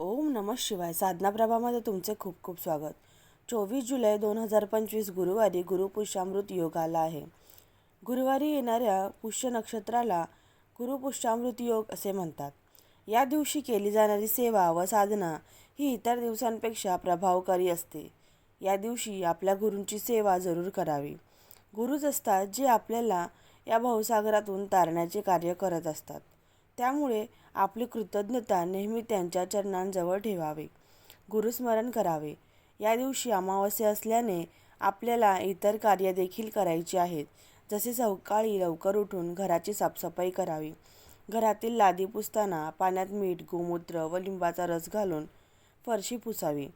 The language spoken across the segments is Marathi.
ओम नमः शिवाय. साधना प्रभामध्ये तुमचे खूप खूप स्वागत. चोवीस जुलै दोन हजार पंचवीस गुरुवारी गुरुपुष्यामृत योग आला आहे. गुरुवारी येणाऱ्या पुष्य नक्षत्राला गुरुपुष्यामृत योग असे म्हणतात. या दिवशी केली जाणारी सेवा व साधना ही इतर दिवसांपेक्षा प्रभावकारी असते. या दिवशी आपल्या गुरूंची सेवा जरूर करावी. गुरुच असतात जे आपल्याला या भवसागरातून तारण्याचे कार्य करत असतात. त्यामुळे आपली कृतज्ञता नेहमी त्यांच्या चरणांजवळ ठेवावे. गुरुस्मरण करावे. या दिवशी अमावस्या असल्याने आपल्याला इतर कार्य देखील करायची आहेत. जसे सकाळी लवकर उठून घराची साफसफाई करावी. घरातील लादी पुसताना पाण्यात मीठ गोमूत्र व लिंबाचा रस घालून फरशी पुसावी.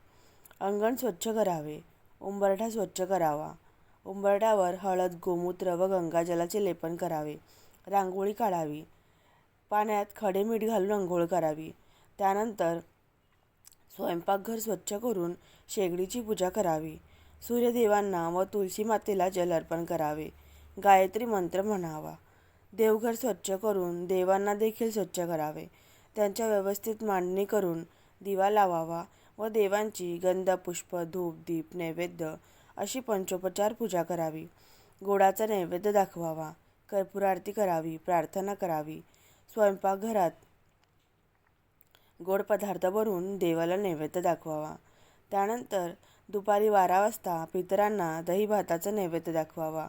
अंगण स्वच्छ करावे. उंबरठा स्वच्छ करावा. उंबरठ्यावर हळद गोमूत्र व गंगाजलाचे लेपन करावे. रांगोळी काढावी. पाण्यात खडे मीठ घालून अंघोळ करावी. त्यानंतर स्वयंपाकघर स्वच्छ करून शेगडीची पूजा करावी. सूर्यदेवांना व तुळशी मातेला जल अर्पण करावे. गायत्री मंत्र म्हणावा. देवघर स्वच्छ करून देवांना देखील स्वच्छ करावे. त्यांच्या व्यवस्थित मांडणी करून दिवा लावावा व देवांची गंध पुष्प धूप दीप नैवेद्य अशी पंचोपचार पूजा करावी. गोडाचा नैवेद्य दाखवावा. कर्पूर आरती करावी प्रार्थना करावी. स्वयंपाकघरात. गोड पदार्थ बनवून देवाला नैवेद्य दाखवावा. त्यानंतर दुपारी बारा वाजता पितरांना दही भाताचा नैवेद्य दाखवावा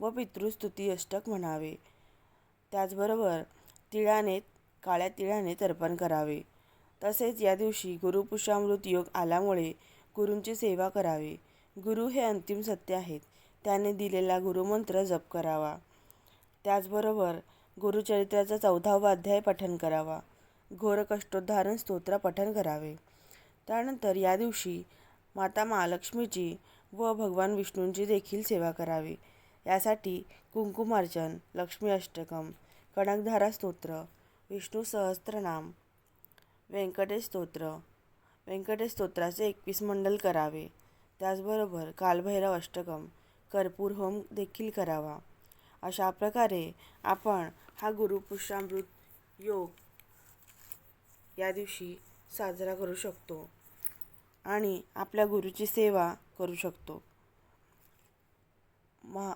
व पितृस्तुती अष्टक म्हणावे. त्याचबरोबर तिळाने काळ्या तिळाने तर्पण करावे. तसेच या दिवशी गुरुपुषामृत योग आल्यामुळे गुरूंची सेवा करावी. गुरु हे अंतिम सत्य आहेत. त्याने दिलेला गुरुमंत्र जप करावा. त्याचबरोबर गुरुचरित्राचा चौदावा अध्याय पठन करावा. घोर कष्टोद्धारण स्तोत्र पठन करावे. त्यानंतर या दिवशी माता महालक्ष्मीची व भगवान विष्णूंची देखील सेवा करावी. यासाठी कुंकुमार्चन लक्ष्मी अष्टकम कणकधारा स्तोत्र विष्णू सहस्त्रनाम व्यंकटेश स्तोत्र व्यंकटेश स्तोत्राचे एकवीस मंडल करावे. त्याचबरोबर कालभैरव अष्टकम कर्पूर होम देखील करावा. अशा प्रकारे आपण हा गुरुपुष्यामृत योग या दिवशी साजरा करू शकतो आणि आपल्या गुरुची सेवा करू शकतो. मा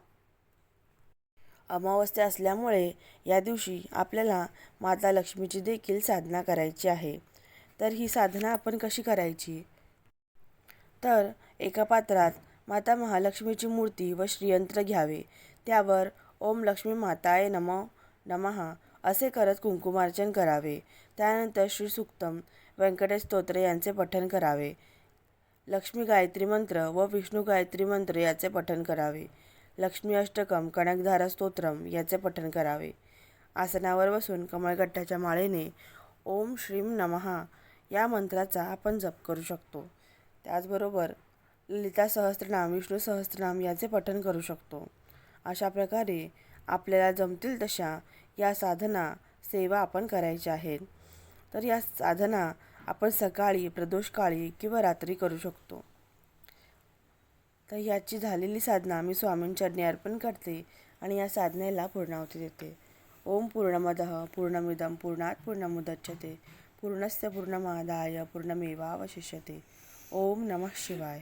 अमावस्या असल्यामुळे या दिवशी आपल्याला माता लक्ष्मीची देखील साधना करायची आहे. तर ही साधना आपण कशी करायची? तर एका पात्रात माता महालक्ष्मीची मूर्ती व श्रीयंत्र घ्यावे. त्यावर ओम लक्ष्मी माताय नम नमहा असे करत कुंकुमार्चन करावे. त्यानंतर श्री सुक्तम व्यंकटेश स्तोत्र यांचे पठण करावे. लक्ष्मी गायत्री मंत्र व विष्णू गायत्री मंत्र याचे पठण करावे. लक्ष्मी अष्टकम कणकधारा स्तोत्रम याचे पठण करावे. आसनावर बसून कमळगट्ट्याच्या माळेने ओम श्रीम नमहा या मंत्राचा आपण जप करू शकतो. त्याचबरोबर ललिता सहस्त्रनाम विष्णू सहस्त्रनाम याचे पठण करू शकतो. अशा प्रकारे आपल्याला जमतील तशा या साधना सेवा आपण करायच्या आहेत. तर या साधना आपण सकाळी प्रदोषकाळी किंवा रात्री करू शकतो. तर याची झालेली साधना मी स्वामींचरणी अर्पण करते आणि या साधनेला पूर्णावती देते. ओम पूर्णमद पूर्णमिदम पूर्णात पूर्णमुदच्छते. पूर्णस्य पूर्णमादाय पूर्णमेवावशिष्यते. ओम नमः शिवाय.